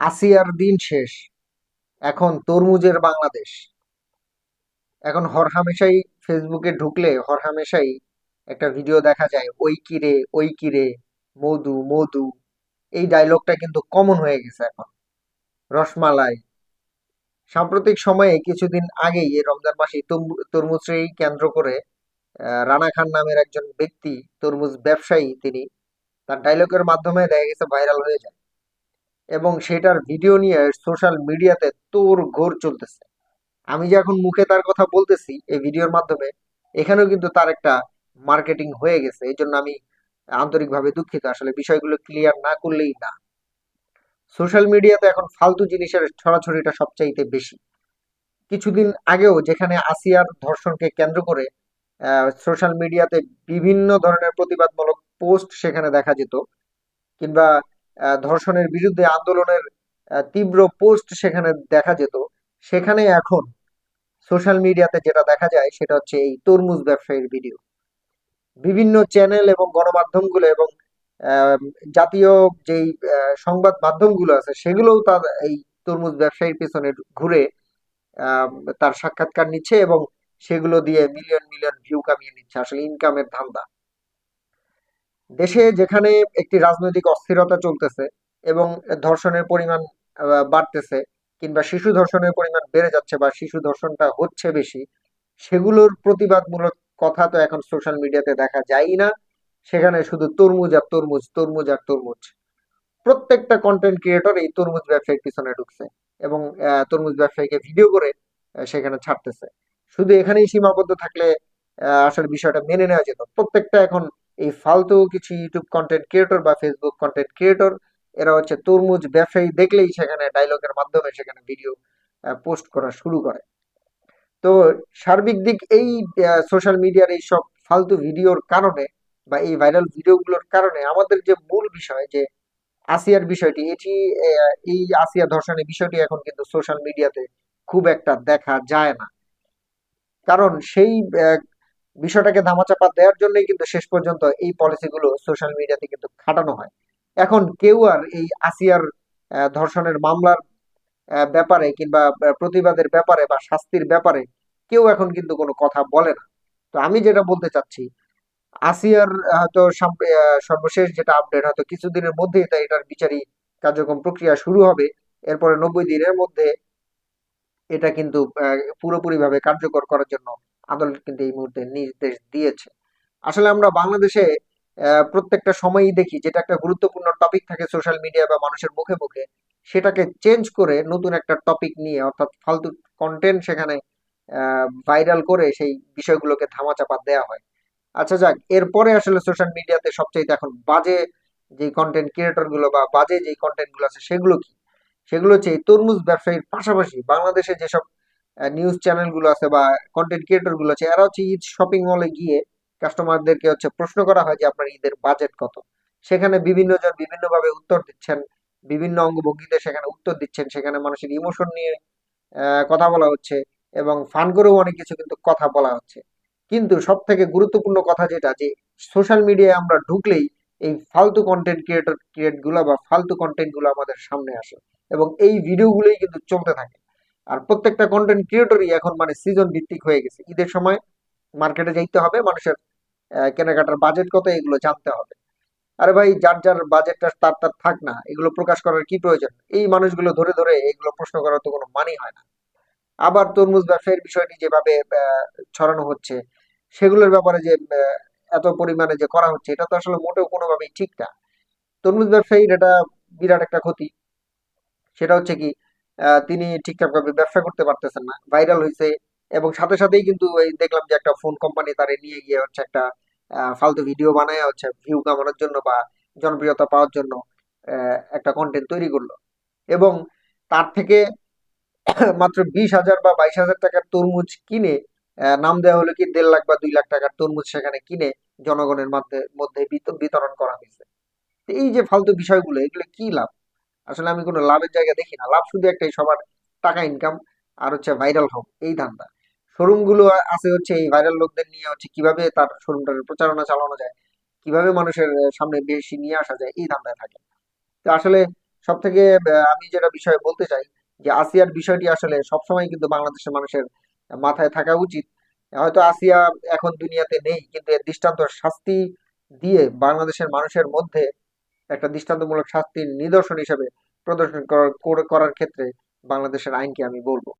আসিয়ার দিন শেষ। এখন তরমুজের বাংলাদেশ। এখন হরহামেশাই ফেসবুকে ঢুকলে হরহামেশাই একটা ভিডিও দেখা যায়, ওই কিরে ওই কিরে মধু মধু। এই ডায়লগটা কিন্তু কমন হয়ে গেছে এখন। রসমালাই। সাম্প্রতিক সময়ে কিছুদিন আগেই রমজান মাসে তরমু- তরমুজকেই কেন্দ্র করে রানা খান নামের একজন ব্যক্তি, তরমুজ ব্যবসায়ী তিনি, তার ডায়লগের মাধ্যমে দেখা গেছে ভাইরাল হয়ে যায়। এবং সেটার ভিডিও নিয়ে সোশ্যাল মিডিয়াতে তোর ঘোর চলতেছে। আমি যে এখন মুখে তার কথা বলতেছি, এই ভিডিওর মাধ্যমে, এখানেও কিন্তু তার একটা মার্কেটিং হয়ে গেছে। এই জন্য আমি আন্তরিকভাবে দুঃখিত। আসলে বিষয়গুলো ক্লিয়ার না করলেই না। সোশ্যাল মিডিয়াতে এখন ফালতু জিনিসের ছড়াছড়িটা সবচাইতে বেশি। কিছুদিন আগেও যেখানে আসিয়ার ধর্ষণকে কেন্দ্র করে সোশ্যাল মিডিয়াতে বিভিন্ন ধরনের প্রতিবাদমূলক পোস্ট সেখানে দেখা যেত। কিংবা ধর্ষণের বিরুদ্ধে আন্দোলনের তীব্র পোস্ট সেখানে দেখা যেত। সেখানে এখন সোশ্যাল মিডিয়াতে যেটা দেখা যায়, সেটা হচ্ছে এই তরমুজ ব্যবসায়ীর ভিডিও। বিভিন্ন চ্যানেল এবং গণমাধ্যমগুলো এবং জাতীয় যেই সংবাদ মাধ্যমগুলো আছে, সেগুলোও তার এই তরমুজ ব্যবসায়ীর পিছনে ঘুরে তার সাক্ষাৎকার নিচ্ছে এবং সেগুলো দিয়ে মিলিয়ন মিলিয়ন ভিউ কামিয়ে নিচ্ছে। আসলে ইনকামের ধান্দা। দেশে যেখানে একটি রাজনৈতিক অস্থিরতা চলতেছে এবং ধর্ষণের পরিমাণ বাড়তেছে কিংবা শিশু ধর্ষণের পরিমাণ বেড়ে যাচ্ছে বা শিশু ধর্ষণটা হচ্ছে বেশি, সেগুলোর প্রতিবাদমূলক কথা তো এখন সোশ্যাল মিডিয়াতে দেখা যায়ই না। সেখানে শুধু তরমুজ আর তরমুজ তরমুজ আর তরমুজ। প্রত্যেকটা কন্টেন্ট ক্রিয়েটর এই তরমুজ ব্যবসায়ীর পিছনে ঢুকছে এবং তরমুজ ব্যবসায়ীকে ভিডিও করে সেখানে ছাড়তেছে। শুধু এখানেই সীমাবদ্ধ থাকলে আসলে বিষয়টা মেনে নেওয়া যেত। প্রত্যেকটা এখন এই ফালতু কিছু ইউটিউব কন্টেন্ট ক্রিয়েটর বা ফেসবুক কন্টেন্ট ক্রিয়েটর এরা হচ্ছে তরমুজ ব্যবসায়ী দেখলেই সেখানে ডায়লগের মাধ্যমে সেখানে ভিডিও পোস্ট করা শুরু করে। তো সার্বিক দিক এই সোশ্যাল মিডিয়ার এই সব ফালতু ভিডিওর কারণে বা এই ভাইরাল ভিডিওগুলোর কারণে আমাদের যে মূল বিষয় যে আসিয়ার বিষয়টি, এটি এই আসিয়া ধর্ষণের বিষয়টি এখন কিন্তু সোশ্যাল মিডিয়াতে খুব একটা দেখা যায় না। কারণ সেই বিষয়টাকে ধামাচাপা দেওয়ার জন্যই কিন্তু শেষ পর্যন্ত এই পলিসিগুলো সোশ্যাল মিডিয়াতে কিন্তু খাটানো হয়। এখন কেউ আর এই আসিয়ার ধর্ষণের মামলার ব্যাপারে কিংবা প্রতিবাদের ব্যাপারে বা শাস্তির ব্যাপারে কেউ এখন কিন্তু কোনো কথা বলে না। তো আমি যেটা বলতে চাচ্ছি, আসিয়ার হয়তো সর্বশেষ যেটা আপডেট হয়তো কিছুদিনের মধ্যেই তাই এটার বিচারিক কার্যক্রম প্রক্রিয়া শুরু হবে। এরপরে নব্বই দিনের মধ্যে এটা কিন্তু পুরোপুরি ভাবে কার্যকর করার জন্য আদালত কিন্তু এই মুহূর্তে নির্দেশ দিয়েছে। আসলে আমরা বাংলাদেশে প্রত্যেকটা সময়ই দেখি যেটা একটা গুরুত্বপূর্ণ টপিক থাকে সোশ্যাল মিডিয়া বা মানুষের মুখে মুখে, সেটাকে চেঞ্জ করে নতুন একটা টপিক নিয়ে, অর্থাৎ ফালতু কন্টেন্ট সেখানে ভাইরাল করে সেই বিষয়গুলোকে ধামাচাপা দেওয়া হয়। আচ্ছা যাক, এরপরে আসলে সোশ্যাল মিডিয়াতে সবচেয়ে এখন বাজে যে কন্টেন্ট ক্রিয়েটরগুলো বা বাজে যে কন্টেন্টগুলো আছে সেগুলো কি? সেগুলো হচ্ছে তরমুজ ব্যবসায়ীর পাশাপাশি বাংলাদেশে যেসব নিউজ চ্যানেলগুলো আছে বা কন্টেন্ট ক্রিয়েটরগুলো আছে এরা হচ্ছে ঈদ শপিং মলে গিয়ে কাস্টমারদেরকে হচ্ছে প্রশ্ন করা হয় যে আপনার ঈদের বাজেট কত? সেখানে বিভিন্ন জন বিভিন্ন ভাবে উত্তর দিচ্ছেন, বিভিন্ন অঙ্গভঙ্গিতে সেখানে উত্তর দিচ্ছেন, সেখানে মানুষের ইমোশন নিয়ে কথা বলা হচ্ছে এবং ফান করেও অনেক কিছু কিন্তু কথা বলা হচ্ছে। কিন্তু সব থেকে গুরুত্বপূর্ণ কথা যেটা, যে সোশ্যাল মিডিয়ায় আমরা ঢুকলেই এই ফালতু কন্টেন্ট ক্রিয়েটর ক্রিয়েটগুলো বা ফালতু কন্টেন্টগুলো আমাদের সামনে আসে এবং এই ভিডিওগুলোই কিন্তু চলতে থাকে। আর প্রত্যেকটা কন্টেন্ট ক্রিয়েটরই এখন মানে সিজন ভিত্তিক হয়ে গেছে। ঈদের সময় মার্কেটে যাইতে হবে, মানুষের কেনাকাটার বাজেট কত এগুলো জানতে হবে। আরে ভাই, যার যার বাজেটটা তার তার থাক না, এগুলো প্রকাশ করার কি প্রয়োজন? এই মানুষগুলো ধরে ধরে এগুলো প্রশ্ন করার তো কোনো মানেই হয় না। আবার তরমুজ ব্যবসায়ীর বিষয়টি যেভাবে ছড়ানো হচ্ছে, সেগুলোর ব্যাপারে যে এত পরিমাণে যে করা হচ্ছে, এটা তো আসলে মোটেও কোনোভাবেই ঠিক না। তরমুজ ব্যবসায়ীর এটা বিরাট একটা ক্ষতি। সেটা হচ্ছে কি তিনি ঠিকঠাক ভাবে ব্যবসা করতে পারতেছেন না ভাইরাল হয়েছে এবং সাথে সাথেই কিন্তু দেখলাম যে একটা ফোন কোম্পানি তারে নিয়ে গিয়ে হচ্ছে একটা ফালতু ভিডিও বানায় হচ্ছে ভিউ কামানোর জন্য বা জনপ্রিয়তা পাওয়ার জন্য একটা কন্টেন্ট তৈরি করল। এবং তার থেকে মাত্র বিশ হাজার বা বাইশ হাজার টাকার তরমুজ কিনে নাম দেওয়া হলো কি দেড় লাখ বা দুই লাখ টাকার তরমুজ সেখানে কিনে জনগণের মধ্যে মধ্যে বিত- বিতরণ করা হয়েছে। এই যে ফালতু বিষয়গুলো, এগুলো কি লাভ? আসলে আমি কোনো লাভের জায়গা দেখি না। লাভ শুধু একটাই, সবার টাকা ইনকাম আর হচ্ছে ভাইরাল হোক এই ধান্দা। শোরুমগুলো আছে হচ্ছে এই ভাইরাল লোকদের নিয়ে হচ্ছে কীভাবে তার শোরুমটার প্রচারণা চালানো যায়, কীভাবে মানুষের সামনে বেশি নিয়ে আসা যায়, এই ধান্দায় থাকে। তো আসলে সব থেকে আমি যেটা বিষয়ে বলতে চাই যে আসিয়ার বিষয়টি আসলে সবসময় কিন্তু বাংলাদেশের মানুষের মাথায় থাকা উচিত। হয়তো আসিয়া এখন দুনিয়াতে নেই, কিন্তু এর দৃষ্টান্ত শাস্তি দিয়ে বাংলাদেশের মানুষের মধ্যে একটা দৃষ্টান্তমূলক শাস্তির নিদর্শন হিসেবে প্রদর্শন করার করার ক্ষেত্রে বাংলাদেশের আইনকে আমি বলব।